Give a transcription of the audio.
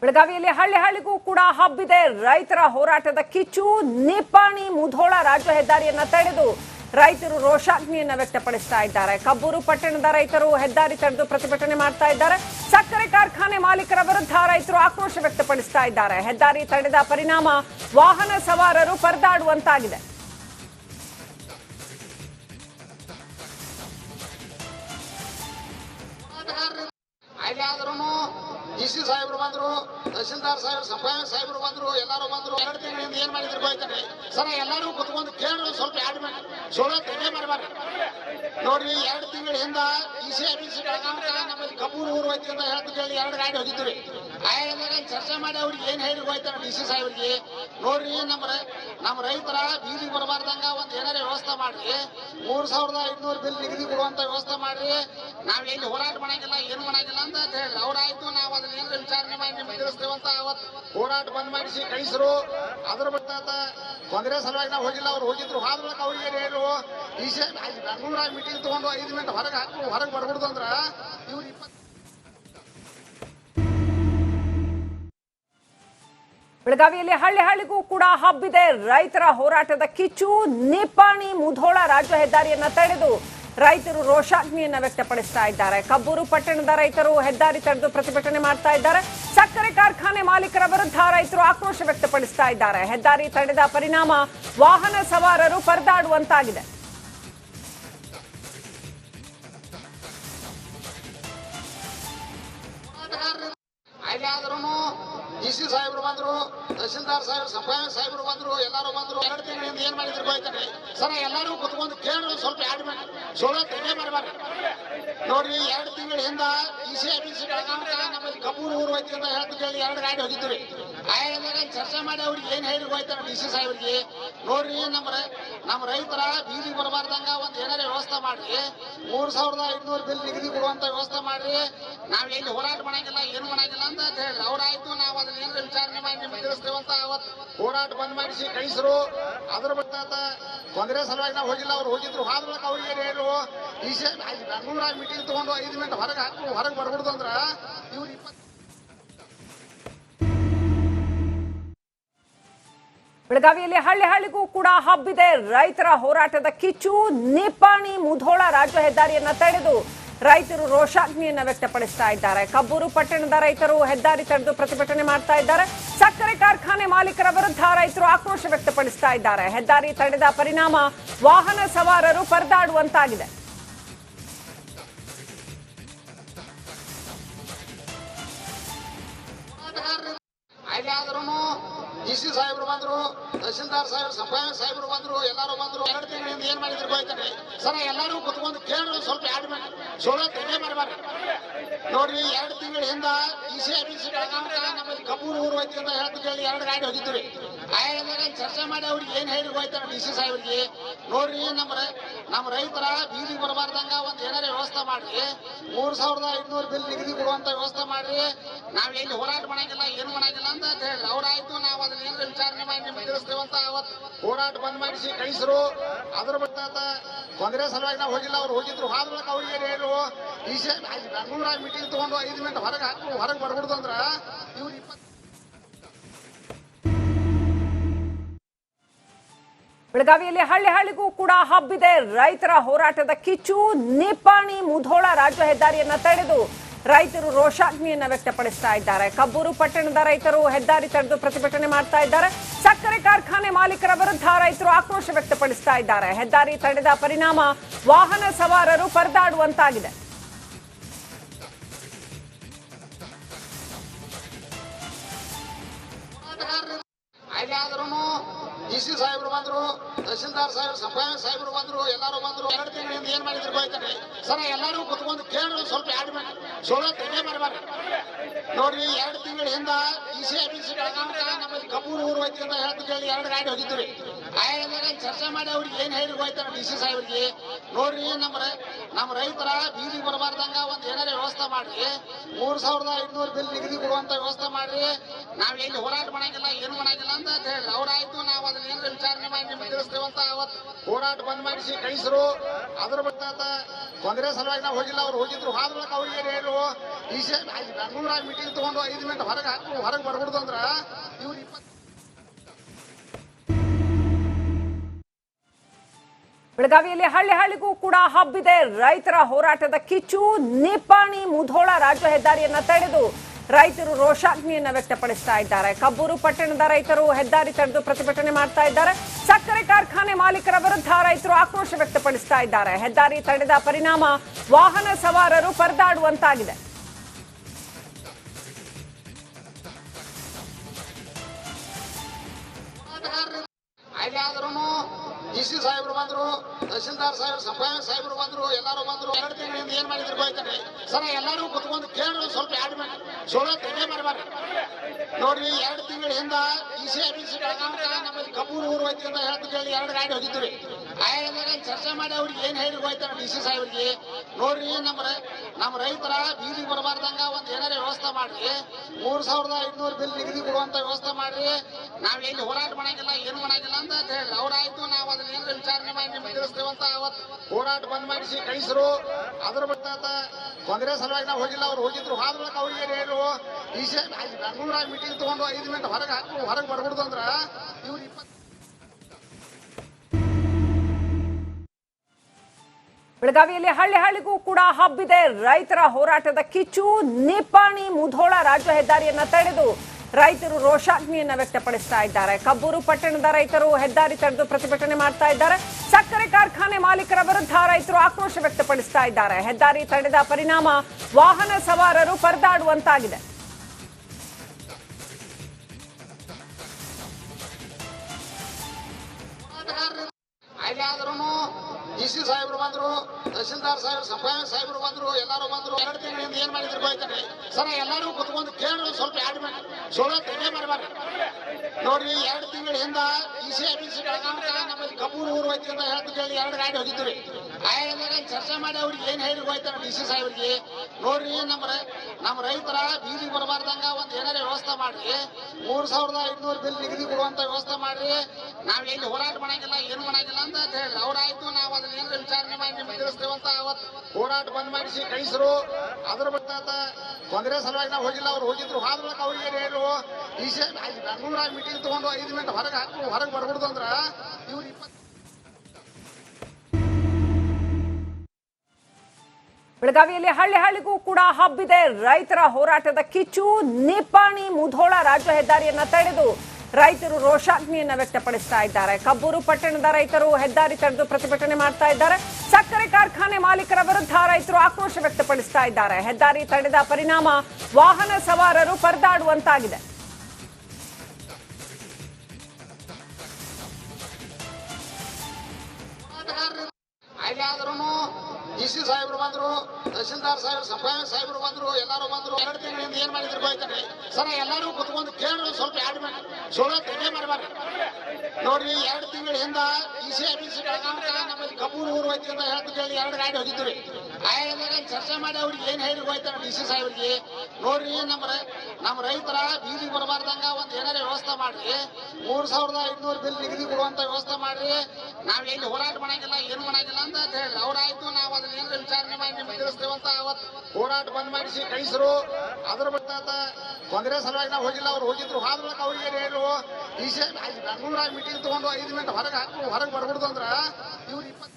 ಬೆಳಗಾವಿಯಲ್ಲಿ ಹಳ್ಳಿ ಹಳ್ಳಿಗೂ ಕೂಡ ಹಬ್ಬಿದೆ. ರೈತರ ಹೋರಾಟದ ಕಿಚ್ಚು, ನಿಪಾಣಿ ಮುಧೋಳ ರಾಜ್ಯ ಹೆದ್ದಾರಿಯನ್ನ ತಡೆದು ರೈತರು ರೋಷಾಗ್ನಿಯನ್ನ ವ್ಯಕ್ತಪಡಿಸ್ತಾ ಇದ್ದಾರೆ. ಕಬ್ಬೂರು ಪಟ್ಟಣದ ರೈತರು ಹೆದ್ದಾರಿ ತಡೆದು ಪ್ರತಿಭಟನೆ ಮಾಡ್ತಾ ಇದ್ದಾರೆ. ಸಕ್ಕರೆ ಕಾರ್ಖಾನೆ ಮಾಲೀಕರ ವಿರುದ್ಧ ರೈತರು ಆಕ್ರೋಶ ವ್ಯಕ್ತಪಡಿಸ್ತಾ ಇದ್ದಾರೆ. ಹೆದ್ದಾರಿ ತಡೆದ ಪರಿಣಾಮ ವಾಹನ ಸವಾರರು ಪರದಾಡುವಂತಾಗಿದೆ. ತಹಸೀಲ್ದಾರ್ ಸಾಹೇಬ್ ಸಂಪಾಯ ಸಾಹೇಬ್ರು ಬಂದ್ರು, ಎಲ್ಲಾರು ಬಂದ್ರು, ಎರಡು ತಿಂಗಳಿಂದ ಏನ್ ಮಾಡಿದ್ರು ಹೋಯ್ತಾರೆ ಸರ, ಎಲ್ಲಾರು ಕುತ್ಕೊಂಡು ಕೇಳ್ರು ಸ್ವಲ್ಪ ಎರಡು ಸೋಳ ತೆಗೆ ಮಾಡಬಾರ್ದು ನೋಡ್ರಿ, ಎರಡು ತಿಂಗಳ ಹಿಂದ ಡಿ ಸಿ ಕಪೂರ್ ನಮ್ಮಲ್ಲಿ ಊರು ಹೋಯ್ತು ಅಂತ ಹೇಳ್ತು ಕೇಳಿ ಎರಡು ಗಾಡಿ ಹೋಗಿದ್ರಿ ಆಯ್ದಾಗ ಚರ್ಚೆ ಮಾಡಿ ಅವ್ರಿಗೆ ಏನ್ ಹೇಳಿ ಹೋಯ್ತಾರೆ ಡಿ ಸಿ ಸಾಹೇಬ್ರಿಗೆ? ನೋಡ್ರಿ, ನಮ್ಮ ರೈ- ನಮ್ಮ ರೈತರ ಬೀದಿ ಬರಬಾರ್ದಂಗ ಒಂದ್ ಏನಾರ ವ್ಯವಸ್ಥೆ ಮಾಡ್ರಿ. ಮೂರ್ ಸಾವಿರದ ಐದ್ನೂರು ಬಿಲ್ ನಿಗದಿ ಕೊಡುವಂತ ವ್ಯವಸ್ಥೆ ಮಾಡ್ರಿ. ನಾವ್ ಎಲ್ಲಿ ಹೋರಾಟ ಮಾಡಂಗಿಲ್ಲ, ಏನು ಮಾಡಂಗಿಲ್ಲ ಅಂತ ಹೇಳಿ ಅವ್ರಾಯ್ತು ನಾವ್ ಅದನ್ನ ಏನಾರ ವಿಚಾರಣೆ ಮಾಡಿ ನಿಮ್ಗೆ ತಿಳಿಸ್ತೇವಂತ ಅವತ್ ಹೋರಾಟ ಬಂದ್ ಮಾಡಿಸಿ ಕಳಿಸ್ರು. ಅದ್ರ ಬಿಟ್ಟ ತೊಂದರೆ ಸಲುವಾಗಿ ನಾವು ಹೋಗಿಲ್ಲ, ಅವ್ರು ಹೋಗಿದ್ರು. ಹೋದ ಬಳಿಕ ಅವ್ರಿಗೆ ಹೇಳು ಈ ಬೆಂಗಳೂರಾಗ ಮೀಟಿಂಗ್ ತಗೊಂಡು ಐದು ಮಿನಿಟ್ ಹೊರಗೆ ಹಾಕು ಹೊರಗೆ ಬರ್ಬಿಡ್ದು ಅಂದ್ರ ಇವ್ರು ಇಪ್ಪತ್ತು ಬೆಳಗಾವಿಯಲ್ಲಿ ಹಳ್ಳಿ ಹಳ್ಳಿಗೂ ಕೂಡ ಹಬ್ಬಿದೆ. ರೈತರ ಹೋರಾಟದ ಕಿಚ್ಚು ನಿಪಾಣಿ ಮುಧೋಳ ರಾಜ್ಯ ಹೆದ್ದಾರಿಯನ್ನ ತಡೆದು ರೈತರು ರೋಷಾಗ್ನಿಯನ್ನ ವ್ಯಕ್ತಪಡಿಸ್ತಾ ಇದ್ದಾರೆ. ಕಬ್ಬೂರು ಪಟ್ಟಣದ ರೈತರು ಹೆದ್ದಾರಿ ತಡೆದು ಪ್ರತಿಭಟನೆ ಮಾಡ್ತಾ ಇದ್ದಾರೆ. ಸಕ್ಕರೆ ಕಾರ್ಖಾನೆ ಮಾಲೀಕರ ವಿರುದ್ಧ ರೈತರು ಆಕ್ರೋಶ ವ್ಯಕ್ತಪಡಿಸ್ತಾ ಇದ್ದಾರೆ. ಹೆದ್ದಾರಿ ತಡೆದ ಪರಿಣಾಮ ವಾಹನ ಸವಾರರು ಪರದಾಡುವಂತಾಗಿದೆ. ಡಿ ಸಿ ಸಾಹೇಬ್ರು ಬಂದ್ರು, ತಹಸೀಲ್ದಾರ್ ಸಾಹೇಬ್ ಸಂಪಾಯ ಸಾಹೇಬ್ರು ಬಂದ್ರು, ಎಲ್ಲರೂ ಬಂದ್ರು. ಎರಡು ತಿಂಗಳಿಂದ ಏನ್ ಮಾಡಿದ್ರು ಹೋಯ್ತಾರೆ ಸರ್, ಎಲ್ಲರೂ ಕುತ್ಕೊಂಡು ಕೇಳ್ರಿ ಸ್ವಲ್ಪ ಎರಡು ಸೋಳ ತೆಗೆ ಮಾಡಬಾರ್ದು ನೋಡ್ರಿ, ಎರಡು ತಿಂಗಳ ಹಿಂದ ಡಿ ಸಿ ಆಫೀಸ್ ನಮ್ಮಲ್ಲಿ ಕಪೂರ್ ಊರು ಹೋಯ್ತು ಅಂತ ಹೇಳ್ತು ಕೇಳಿ ಎರಡು ಗಾಡಿ ಹೋಗಿದ್ರಿ ಆಯಾದಾಗ ಚರ್ಚೆ ಮಾಡಿ ಅವ್ರಿಗೆ ಏನು ಹೇಳಿ ಹೋಯ್ತಾರೆ ಡಿ ಸಿ ಸಾಹೇಬ್ರಿಗೆ? ನೋಡ್ರಿ, ನಮ್ಮ ನಮ್ಮ ರೈತರ ಬೀದಿ ಬರಬಾರ್ದಂಗ ಒಂದು ಏನಾರ ವ್ಯವಸ್ಥೆ ಮಾಡ್ರಿ. ಮೂರು ಸಾವಿರದ ಐದ್ನೂರು ಬಿಲ್ ನಿಗದಿ ಕೊಡುವಂತ ವ್ಯವಸ್ಥೆ ಮಾಡ್ರಿ. ನಾವ್ ಎಲ್ಲಿ ಹೋರಾಟ ಮಾಡಂಗಿಲ್ಲ, ಏನು ಮಾಡಂಗಿಲ್ಲ ಅಂತ ಹೇಳಿದ್ರು. ಅವ್ರಾಯ್ತು ನಾವ್ ಅದನ್ನ ಏನಾರ ವಿಚಾರಣೆ ಮಾಡಿ ನಿಮ್ಗೆ ತಿಳಿಸ್ತೇವೆ ಅಂತ ಅವತ್ ಹೋರಾಟ ಬಂದ್ ಮಾಡಿಸಿ ಕಳಿಸ್ರು. ಅದ್ರ ಬಿಟ್ಟ ತೊಂದರೆ ಸಲುವಾಗಿ ನಾವು ಹೋಗಿಲ್ಲ, ಅವ್ರು ಹೋಗಿದ್ರು. ಹೋದ ಅವ್ರಿಗೆ ಏನು ಹೇಳು ಈ ಬೆಂಗಳೂರಾಗ ಮೀಟಿಂಗ್ ತಗೊಂಡು ಐದು ಮಿನಿಟ್ ಹೊರಗೆ ಹಾಕು ಹೊರಗೆ ಬರ್ಬಿಡ್ದು ಅಂದ್ರ ಇವ್ರು ಇಪ್ಪತ್ತು ಬೆಳಗಾವಿಯಲ್ಲಿ ಹಳ್ಳಿ ಹಳ್ಳಿಗೂ ಕೂಡ ಹಬ್ಬಿದೆ. ರೈತರ ಹೋರಾಟದ ಕಿಚ್ಚು ನಿಪ್ಪಾಣಿ ಮುಧೋಳ ರಾಜ್ಯ ಹೆದ್ದಾರಿಯನ್ನ ತಡೆದು ರೈತರು ರೋಷಾಗ್ನಿಯನ್ನ ವ್ಯಕ್ತಪಡಿಸ್ತಾ ಇದ್ದಾರೆ. ಕಬ್ಬೂರು ಪಟ್ಟಣದ ರೈತರು ಹೆದ್ದಾರಿ ತಡೆದು ಪ್ರತಿಭಟನೆ ಮಾಡ್ತಾ ಇದ್ದಾರೆ. ಸಕ್ಕರೆ ಕಾರ್ಖಾನೆ ಮಾಲೀಕರ ವಿರುದ್ಧ ರೈತರು ಆಕ್ರೋಶ ವ್ಯಕ್ತಪಡಿಸ್ತಾ ಇದ್ದಾರೆ. ಹೆದ್ದಾರಿ ತಡೆದ ಪರಿಣಾಮ ವಾಹನ ಸವಾರರು ಪರದಾಡುವಂತಾಗಿದೆ. ಡಿ ಸಿ ಸಾಹೇಬ್ರು ಬಂದ್ರು, ತಹಸೀಲ್ದಾರ್ ಸಾಹೇಬ್ ಸಂಪಾಯ ಸಾಹೇಬರು ಬಂದ್ರು, ಎಲ್ಲಾರು ಬಂದ್ರು. ಎರಡು ತಿಂಗಳಿಂದ ಏನ್ ಮಾಡಿದ್ರು ಹೋಯ್ತಾರೆ ಸರ, ಎಲ್ಲಾರು ಕುತ್ಕೊಂಡು ಕೇಳ್ರು, ಸ್ವಲ್ಪ ಎರಡು ಮಾಡಿ ಸೋಲೋ ತೆಗೆ ಮಾಡಬಾರ್ದು. ನೋಡ್ರಿ, ಎರಡು ತಿಂಗಳ ಹಿಂದ ಡಿ ಸಿ ಆಫೀಸ್ ನಮ್ಮಲ್ಲಿ ಕಬ್ಬೂರು ಊರು ಹೋಯ್ತು ಅಂತ ಕೇಳಿ ಎರಡು ಗಾಡಿ ಹೋಗಿದ್ರಿ ಆಯ್ದಾಗ ಚರ್ಚೆ ಮಾಡಿ ಅವ್ರಿಗೆ ಏನ್ ಹೇಳಿ ಹೋಯ್ತಾರ ಡಿ ಸಿ ಸಾಹೇಬ್ರಿಗೆ? ನೋಡ್ರಿ, ನಮ್ಮ ನಮ್ಮ ರೈತರ ಬೀದಿ ಬರಬಾರ್ದಂಗ ಒಂದ್ ಏನಾರ ವ್ಯವಸ್ಥೆ ಮಾಡ್ರಿ. ಮೂರ್ ಸಾವಿರದ ಐದ್ನೂರು ಬಿಲ್ ನಿಗದಿ ಕೊಡುವಂತ ವ್ಯವಸ್ಥೆ ಮಾಡ್ರಿ. ನಾವ್ ಎಲ್ಲಿ ಹೋರಾಟ ಮಾಡಂಗಿಲ್ಲ, ಏನು ಮಾಡಂಗಿಲ್ಲ ಅಂತ ಹೇಳಿ ಅವ್ರಾಯ್ತು ನಾವ್ ಅದನ್ನ ಏನಾರ ವಿಚಾರಣೆ ಮಾಡಿ ನಿಮ್ಗೆ ಎದುರಿಸ್ತೇವಂತ ಅವತ್ತು ಅವತ್ ಹೋರಾಟ ಬಂದ್ ಮಾಡಿಸಿ ಕಳಿಸ್ರು. ಅದ್ರ ಬಿಟ್ಟ ತೊಂದರೆ ಸಲುವಾಗಿ ನಾವು ಹೋಗಿಲ್ಲ, ಅವ್ರು ಹೋಗಿದ್ರು. ಹೋದ ಬಳಿಕ ಅವ್ರಿಗೆ ಹೇಳ್ರು ಹೇಳು ಈ ಬೆಂಗಳೂರಾಗ ಮೀಟಿಂಗ್ ತಗೊಂಡು ಐದು ಮಿನಿಟ್ ಹೊರಗೆ ಹಾಕು ಹೊರಗೆ ಬರ್ಬಿಡ್ದು ಅಂದ್ರ ಇವ್ರು ಇಪ್ಪತ್ತು ಬೆಳಗಾವಿಯಲ್ಲಿ ಹಳ್ಳಿ ಹಳ್ಳಿಗೂ ಕೂಡ ಹಬ್ಬಿದೆ. ರೈತರ ಹೋರಾಟದ ಕಿಚ್ಚು ನಿಪ್ಪಾಣಿ ಮುಧೋಳ ರಾಜ್ಯ ಹೆದ್ದಾರಿಯನ್ನ ತಡೆದು ರೈತರು ರೋಷಾಗ್ನಿಯನ್ನ ವ್ಯಕ್ತಪಡಿಸ್ತಾ ಇದ್ದಾರೆ. ಕಬ್ಬೂರು ಪಟ್ಟಣದ ರೈತರು ಹೆದ್ದಾರಿ ತಡೆದು ಪ್ರತಿಭಟನೆ ಮಾಡ್ತಾ ಇದ್ದಾರೆ. ಸಕ್ಕರೆ ಕಾರ್ಖಾನೆ ಮಾಲೀಕರ ವಿರುದ್ಧ ರೈತರು ಆಕ್ರೋಶ ವ್ಯಕ್ತಪಡಿಸ್ತಾ ಇದ್ದಾರೆ. ಹೆದ್ದಾರಿ ತಡೆದ ಪರಿಣಾಮ ವಾಹನ ಸವಾರರು ಪರದಾಡುವಂತಾಗಿದೆ. ಸಿ ಸಾಹೇಬರು ಬಂದ್ರು, ತಹಸೀಲ್ದಾರ್ ಸಾಹೇಬ್ ಸಂಪಾದ ಸಾಹೇಬರು ಬಂದ್ರು, ಎಲ್ಲರೂ ಬಂದ್ರು. ಎರಡು ತಿಂಗಳಿಂದ ಏನ್ ಮಾಡಿದ್ರು ಹೋಯ್ತಾರೆ ಸರ, ಎಲ್ಲರೂ ಕುತ್ಕೊಂಡು ಕೇಳಿ ಸ್ವಲ್ಪ ಎರಡು ಮಾಡಿ ಸೋಳ ತೆಗೆ ಮಾಡಬಾರ್ದು ನೋಡ್ರಿ, ಎರಡು ತಿಂಗಳ ಹಿಂದ ಡಿ ಸಿ ಆಫೀಸ್ ನಮ್ಮಲ್ಲಿ ಕಬ್ಬೂರು ಊರು ಹೋಯ್ತು ಅಂತ ಹೇಳ್ತು ಕೇಳಿ ಎರಡು ಗಾಡಿ ಹೋಗಿದ್ರಿ ಆಯ್ದಾಗ ಚರ್ಚೆ ಮಾಡಿ ಅವ್ರಿಗೆ ಏನ್ ಹೇಳಿ ಹೋಯ್ತಾರೆ ಡಿ ಸಿ ಸಾಹೇಬ್ರಿಗೆ. ನೋಡ್ರಿ, ನಮ್ಮ ರೈ- ನಮ್ಮ ರೈತರ ಬೀದಿ ಬರಬಾರ್ದಂಗ ಒಂದ್ ಏನಾರ ವ್ಯವಸ್ಥೆ ಮಾಡ್ರಿ. ಮೂರ್ ಸಾವಿರದ ಐದ್ನೂರು ಬಿಲ್ ನಿಗದಿ ಕೊಡುವಂತ ವ್ಯವಸ್ಥೆ ಮಾಡ್ರಿ. ನಾವ್ ಎಲ್ಲಿ ಹೋರಾಟ ಮಾಡಂಗಿಲ್ಲ, ಏನು ಮಾಡಂಗಿಲ್ಲ ಅಂತ ಹೇಳಿ ಅವ್ರಾಯ್ತು ನಾವ್ ಅದನ್ನ ಏನಾರ ವಿಚಾರಣೆ ಮಾಡಿ ನಿಮ್ಗೆ ತಿಳಿಸ್ತೇವೆ ಅಂತ ಅವತ್ ಹೋರಾಟ ಬಂದ್ ಮಾಡಿಸಿ ಕಳಿಸ್ರು. ಅದ್ರ ಬರ್ತಾತ ತೊಂದರೆ ಸಲುವಾಗಿ ನಾವು ಹೋಗಿಲ್ಲ, ಅವ್ರು ಹೋಗಿದ್ರು. ಹೋದ ಬಳಿಕ ಅವ್ರಿಗೆ ಹೇಳು ಈ ಸೇ ಬೆಂಗಳೂರಾಗ ಮೀಟಿಂಗ್ ತಗೊಂಡು ಐದು ಮಿನಿಟ್ ಹೊರಗೆ ಹಾಕು ಹೊರಗೆ ಬರ್ಬಿಡ್ದು ಅಂದ್ರ ಇವ್ರು ಇಪ್ಪತ್ತು ಬೆಳಗಾವಿಯಲ್ಲಿ ಹಳ್ಳಿ ಹಳ್ಳಿಗೂ ಕೂಡ ಹಬ್ಬಿದೆ. ರೈತರ ಹೋರಾಟದ ಕಿಚ್ಚು ನಿಪಾಣಿ ಮುಧೋಳ ರಾಜ್ಯ ಹೆದ್ದಾರಿಯನ್ನ ತಡೆದು ರೈತರು ರೋಷಾಗ್ನಿಯನ್ನ ವ್ಯಕ್ತಪಡಿಸ್ತಾ ಇದ್ದಾರೆ. ಕಬ್ಬೂರು ಪಟ್ಟಣದ ರೈತರು ಹೆದ್ದಾರಿ ತಡೆದು ಪ್ರತಿಭಟನೆ ಮಾಡ್ತಾ ಇದ್ದಾರೆ. ಸಕ್ಕರೆ ಕಾರ್ಖಾನೆ ಮಾಲೀಕರ ವಿರುದ್ಧ ರೈತರು ಆಕ್ರೋಶ ವ್ಯಕ್ತಪಡಿಸ್ತಾ ಇದ್ದಾರೆ. ಹೆದ್ದಾರಿ ತಡೆದ ಪರಿಣಾಮ ವಾಹನ ಸವಾರರು ಪರದಾಡುವಂತಾಗಿದೆ. ಡಿ ಸಿ ಸಾಹೇಬರು ಬಂದ್ರು, ತಹಸೀಲ್ದಾರ್ ಸಾಹೇಬ್ರು ಸಂಪಾಯ ಸಾಹೇಬರು ಬಂದ್ರು, ಎಲ್ಲಾರು ಬಂದ್ರು. ಎರಡು ತಿಂಗಳಿಂದ ಏನ್ ಮಾಡಿದ್ರು ಹೋಯ್ತಾನೆ ಸರ, ಎಲ್ಲರೂ ಕುತ್ಕೊಂಡು ಕೇಳ್ರಿ, ಸ್ವಲ್ಪ ಎರಡು ಮಾಡಿ ಸೋಲೋ ತೆಗೆ ಮಾಡಬಾರ್ದು ನೋಡ್ರಿ, ಎರಡು ತಿಂಗಳ ಹಿಂದ ಡಿ ಸಿ ಆಫೀಸ್ ನಮ್ಮಲ್ಲಿ ಕಬ್ಬೂರು ಊರು ಹೋಯ್ತು ಅಂತ ಹೇಳ್ತು ಕೇಳಿ ಎರಡು ಗಾಡಿ ರೀ ಆಯಾದಾಗ ಚರ್ಚೆ ಮಾಡಿ ಅವ್ರಿಗೆ ಏನ್ ಹೇಳಿ ಹೋಯ್ತಾರೆ ಡಿ ಸಿ ಸಾಹೇಬ್ರಿಗೆ. ನೋಡ್ರಿ, ನಮ್ಮ ನಮ್ಮ ರೈತರ ಬೀದಿಗೆ ಬರಬಾರ್ದಂಗ ಒಂದ್ ಏನಾರ ವ್ಯವಸ್ಥೆ ಮಾಡ್ರಿ. ಮೂರ್ ಸಾವಿರದ ಐದ್ನೂರು ಬಿಲ್ ನಿಗದಿ ಕೊಡುವಂತ ವ್ಯವಸ್ಥೆ ಮಾಡ್ರಿ. ನಾವ್ ಎಲ್ಲಿ ಹೋರಾಟ ಮಾಡಂಗಿಲ್ಲ, ಏನು ಮಾಡಂಗಿಲ್ಲ ಅಂತ ಹೇಳಿ ಅವ್ರಾಯ್ತು ನಾವು ಅದನ್ನ ಏನಾರ ವಿಚಾರಣೆ ಮಾಡಿ ನಿಮ್ಗೆ ತಿಳಿಸ್ತೇವಂತ ಅವತ್ ಹೋರಾಟ ಬಂದ್ ಮಾಡಿಸಿ ಕಳಿಸ್ರು. ಅದ್ರ ಬಿಟ್ಟ ಕಾಂಗ್ರೆಸ್ ಸಲುವಾಗಿ ನಾವು ಹೋಗಿಲ್ಲ, ಅವ್ರು ಹೋಗಿದ್ರು. ಬಳಿಕ ಅವ್ರಿಗೆ ಏನ್ ಹೇಳು ಈ ಸೇ ಬೆಂಗಳೂರಾಗ ಮೀಟಿಂಗ್ ತಗೊಂಡು ಐದು ಮಿನಿಟ್ ಹೊರಗೆ ಹಾಕು, ಹೊರಗೆ ಬರ್ಬಿಡ್ದು ಅಂದ್ರ ಇವ್ರು ಇಪ್ಪತ್ತು ಬೆಳಗಾವಿಯಲ್ಲಿ ಹಳ್ಳಿ ಹಳ್ಳಿಗೂ ಕೂಡ ಹಬ್ಬಿದೆ. ರೈತರ ಹೋರಾಟದ ಕಿಚ್ಚು, ನಿಪಾಣಿ ಮುಧೋಳ ರಾಜ್ಯ ಹೆದ್ದಾರಿಯನ್ನ ತಡೆದು ರೈತರು ರೋಷಾಗ್ನಿಯನ್ನ ವ್ಯಕ್ತಪಡಿಸ್ತಾ ಇದ್ದಾರೆ. ಕಬ್ಬೂರು ಪಟ್ಟಣದ ರೈತರು ಹೆದ್ದಾರಿ ತಡೆದು ಪ್ರತಿಭಟನೆ ಮಾಡ್ತಾ ಇದ್ದಾರೆ. ಸಕ್ಕರೆ ಕಾರ್ಖಾನೆ ಮಾಲೀಕರ ವಿರುದ್ಧ ರೈತರು ಆಕ್ರೋಶ ವ್ಯಕ್ತಪಡಿಸ್ತಾ ಇದ್ದಾರೆ. ಹೆದ್ದಾರಿ ತಡೆದ ಪರಿಣಾಮ ವಾಹನ ಸವಾರರು ಪರದಾಡುವಂತಾಗಿದೆ. ಸಾಹೇಬ್ರು ಸಂಪಾಯ ಸಾಹೇಬ್ರು ಬಂದ್ರು ಎರಡು ತಿಂಗಳಿಂದ ಏನ್ ಮಾಡಿದ್ರು ಬೈತಾರೆ ಸರ, ಎಲ್ಲಾರು ಕುತ್ಕೊಂಡು ಕೇಳ್ರಿ ಸ್ವಲ್ಪ ಎರಡು ಮಾಡಿ. ತೆಗೆ ಮಾಡಬಾರ್ದು ನೋಡ್ರಿ, ಎರಡು ತಿಂಗಳ ಹಿಂದ ಡಿ ಸಿ ಆಫೀಸ್ ನಮ್ಮಲ್ಲಿ ಊರು ಹೋಯ್ತು ಅಂತ ಹೇಳ್ತು ಕೇಳಿ ಎರಡು ಗಾಡಿ ಹೋಗಿದ್ರಿ. ಆಯಾದಾಗ ಚರ್ಚೆ ಮಾಡಿ ಅವ್ರಿಗೆ ಏನ್ ಹೇಳಿ ಹೋಯ್ತಾರ ಡಿ ಸಿ ಸಾಹೇಬ್ರಿಗೆ? ನೋಡ್ರಿ, ನಮ್ಮ ನಮ್ಮ ರೈತರ ಬೀದಿ ಬರಬಾರ್ದಂಗ ಒಂದ್ ಏನಾರ ವ್ಯವಸ್ಥೆ ಮಾಡ್ರಿ. ಮೂರ್ ಸಾವಿರದ ಐದ್ನೂರು ಬಿಲ್ ನಿಗದಿ ಕೊಡುವಂತ ವ್ಯವಸ್ಥೆ ಮಾಡ್ರಿ. ನಾವ್ ಎಲ್ಲಿ ಹೋರಾಟ ಮಾಡಂಗಿಲ್ಲ, ಏನು ಮಾಡಂಗಿಲ್ಲ ಅಂತ ಹೇಳಿ ಅವ್ರಾಯ್ತು ನಾವ್ ಅದನ್ನ ಏನಾರ ವಿಚಾರಣೆ ಮಾಡಿ ನಿಮ್ಗೆ ತಿಳಿಸ್ತೇವಂತ ಅವತ್ತು ಹೋರಾಟ ಬಂದ್ ಮಾಡಿಸಿ ಕಳಿಸ್ರು. ಅದ್ರ ಬಿಟ್ಟ ಕಾಂಗ್ರೆಸ್ ಸಲುವಾಗಿ ನಾವು ಹೋಗಿಲ್ಲ, ಅವ್ರು ಹೋಗಿದ್ರು. ಬಳಿಕ ಅವ್ರಿಗೆ ಏನು ಹೇಳು ಈ ಸೇ ಬೆಂಗಳೂರಾಗ ಮೀಟಿಂಗ್ ತಗೊಂಡು ಐದು ಮಿನಿಟ್ ಹೊರಗೆ ಹಾಕು ಹೊರಗೆ ಬರ್ಬಿಡ್ದು ಅಂದ್ರೆ ಇವ್ರು ಇಪ್ಪತ್ತು ಬೆಳಗಾವಿಯಲ್ಲಿ ಹಳ್ಳಿ ಹಳ್ಳಿಗೂ ಕೂಡ ಹಬ್ಬಿದೆ. ರೈತರ ಹೋರಾಟದ ಕಿಚ್ಚು ನಿಪಾಣಿ ಮುಧೋಳ ರಾಜ್ಯ ಹೆದ್ದಾರಿಯನ್ನ ತಡೆದು ರೈತರು ರೋಷಾಗ್ನಿಯನ್ನ ವ್ಯಕ್ತಪಡಿಸ್ತಾ ಇದ್ದಾರೆ. ಕಬ್ಬೂರು ಪಟ್ಟಣದ ರೈತರು ಹೆದ್ದಾರಿ ತಡೆದು ಪ್ರತಿಭಟನೆ ಮಾಡ್ತಾ ಇದ್ದಾರೆ. ಸಕ್ಕರೆ ಕಾರ್ಖಾನೆ ಮಾಲೀಕರ ವಿರುದ್ಧ ರೈತರು ಆಕ್ರೋಶ ವ್ಯಕ್ತಪಡಿಸ್ತಾ ಇದ್ದಾರೆ. ಹೆದ್ದಾರಿ ತಡೆದ ಪರಿಣಾಮ ವಾಹನ ಸವಾರರು ಪರದಾಡುವಂತಾಗಿದೆ. ಡಿ ಸಿ ಸಾಹೇಬ್ರು ಬಂದ್ರು, ತಹಸೀಲ್ದಾರ್ ಸಾಹೇಬ್ರು ಸಂಪಾಯ ಸಾಹೇಬರು ಬಂದ್ರು, ಎಲ್ಲಾರು ಬಂದ್ರು. ಎರಡು ತಿಂಗಳಿಂದ ಏನ್ ಮಾಡಿದ್ರು ಹೋಯ್ತಾರೆ ಸರ್, ಎಲ್ಲರೂ ಕುತ್ಕೊಂಡು ಕೇಳಿ ಸ್ವಲ್ಪ ಎರಡು ಸೋಲೋ ತೆಗೆ ಮಾಡಬಾರ್ದು. ನೋಡ್ರಿ, ಎರಡು ತಿಂಗಳ ಹಿಂದ ಡಿ ಸಿ, ಆಫೀಸ್ ನಮ್ಮಲ್ಲಿ ಕಬ್ಬೂರು ಊರು ಹೋಯ್ತು ಅಂತ ಹೇಳ್ತು ಕೇಳಿ ಎರಡು ಗಾಡಿ ಹೋಗಿದ್ವಿ ರೀ ಚರ್ಚೆ ಮಾಡಿ ಅವ್ರಿಗೆ ಏನ್ ಹೇಳಿ ಹೋಯ್ತಾರೆ ಡಿ ಸಿ ಸಾಹೇಬ್ರಿಗೆ. ನೋಡ್ರಿ, ನಮ್ಮ ನಮ್ಮ ರೈತರ ಬೀದಿಗೆ ಬರಬಾರ್ದಂಗ ಒಂದ್ ಏನಾರ ವ್ಯವಸ್ಥೆ ಮಾಡ್ರಿ. ಮೂರ್ ಸಾವಿರದ ಐದ್ನೂರು ಬಿಲ್ ನಿಗದಿ ಕೊಡುವಂತ ವ್ಯವಸ್ಥೆ ಮಾಡ್ರಿ. ನಾವ್ ಎಲ್ಲಿ ಹೋರಾಟ ಮಾಡಂಗಿಲ್ಲ, ಏನು ಮಾಡಂಗಿಲ್ಲ ಅಂತ ಹೇಳಿ ಅವ್ರಾಯ್ತು ನಾವು ಅದನ್ನ ಏನಾರ ವಿಚಾರಣೆ ಮಾಡಿ ನಿಮ್ಗೆ ತಿಳಿಸ್ತೇವಂತ ಅವತ್ ಹೋರಾಟ ಬಂದ್ ಮಾಡಿಸಿ ಕಳಿಸ್ರು. ಅದ್ರ ಬರ್ತಾತ ಕಾಂಗ್ರೆಸ್ ಸಲುವಾಗಿ ನಾವು ಹೋಗಿಲ್ಲ, ಅವ್ರು ಹೋಗಿದ್ರು. ಆದ ಬಳಿಕ ಅವ್ರಿಗೆ ಹೇಳು ಈ ಬೆಂಗಳೂರಾಗ ಮೀಟಿಂಗ್ ತಗೊಂಡು ಐದು ಮಿನಿಟ್ ಹೊರಗೆ ಹಾಕು ಹೊರಗೆ ಬರ್ಬಿಡ್ದು ಅಂದ್ರ ಇವ್ರು ಇಪ್ಪತ್ತು